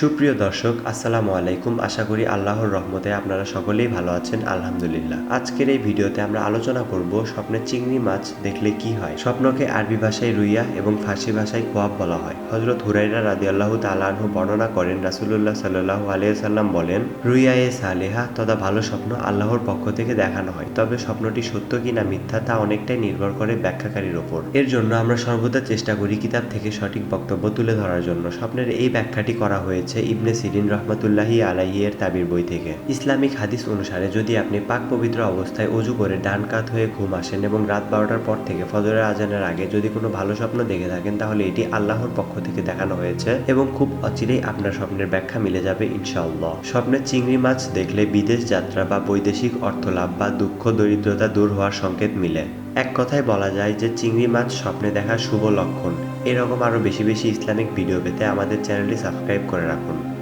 সুপ্রিয় দর্শক, আসসালামু আলাইকুম। আশা করি আল্লাহর রহমতে আপনারা সকলেই ভালো আছেন, আলহামদুলিল্লাহ। আজকের এই ভিডিওতে আমরা আলোচনা করব স্বপ্নের চিংড়ি মাছ দেখলে কি হয়? স্বপ্নকে আরবি ভাষায় রুইয়া এবং ফার্সি ভাষায় কোয়াব বলা হয়। হজরত হুরাইরা রাদি আল্লাহ তালাহু বর্ণনা করেন রাসুল্লাহ সাল্লাহ আলিয়াল্লাম বলেন, রুইয়া এ সালেহা তথা ভালো স্বপ্ন আল্লাহর পক্ষ থেকে দেখানো হয়। তবে স্বপ্নটি সত্য কিনা মিথ্যা তা অনেকটাই নির্ভর করে ব্যাখ্যাকারীর ওপর। এর জন্য আমরা সর্বদা চেষ্টা করি কিতাব থেকে সঠিক বক্তব্য তুলে ধরার জন্য। স্বপ্নের এই ব্যাখ্যাটি করা হয়েছে ইবনে সিরিন রহমতুল্লাহি আলাহি এর তাবির বই থেকে। ইসলামিক হাদিস অনুসারে, যদি আপনি পাক পবিত্র অবস্থায় অজু করে ডান কাত হয়ে ঘুম আসেন এবং রাত বারোটার পর থেকে ফজরের আজানের আগে যদি কোনো ভালো স্বপ্ন দেখে থাকেন, তাহলে এটি আল্লাহর পক্ষ থেকে দেখানো হয়েছে এবং খুব অচিরেই আপনার স্বপ্নের ব্যাখ্যা মিলে যাবে ইনশাআল্লাহ। স্বপ্নের চিংড়ি মাছ দেখলে বিদেশ যাত্রা বা বৈদেশিক অর্থলাভ বা দুঃখ, দরিদ্রতা দূর হওয়ার সংকেত মিলে। এক কথায় বলা যায় যে, চিংড়ি মাছ স্বপ্নে দেখা শুভ লক্ষণ। এরকম আরও বেশি বেশি ইসলামিক ভিডিও পেতে আমাদের চ্যানেলটি সাবস্ক্রাইব করে রাখুন।